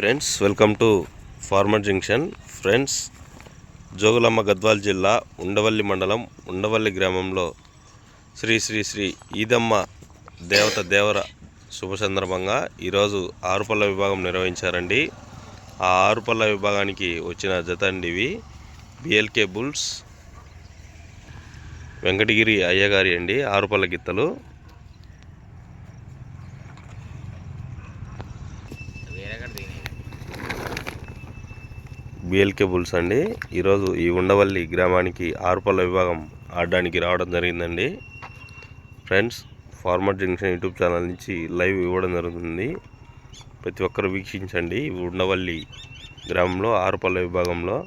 Friends welcome to farmer junction friends Jogulamma Gadwal జిల్లా ఉండవల్లి మండలం ఉండవల్లి గ్రామంలో శ్రీ శ్రీ శ్రీ ఈదమ్మ దేవత దేవర శుభ సందర్భంగా ఈరోజు ఆరుపల్ల విభాగం నిర్వహించారండి. ఆ ఆరుపల్ల విభాగానికి వచ్చిన జత అండి ఇవి బిఎల్కే బుల్స్ వెంకటగిరి అయ్యగారి అండి ఆరుపల్ల గిత్తలు. బిఎల్కే బుల్స్ అండి. ఈరోజు ఈ ఉండవల్లి గ్రామానికి ఆరుపల్ల విభాగం ఆడడానికి రావడం జరిగిందండి. Friends farmer junction YouTube channel నుంచి లైవ్ ఇవ్వడం జరుగుతుంది. ప్రతి ఒక్కరు వీక్షించండి ఉండవల్లి గ్రామంలో ఆరుపల్ల విభాగంలో.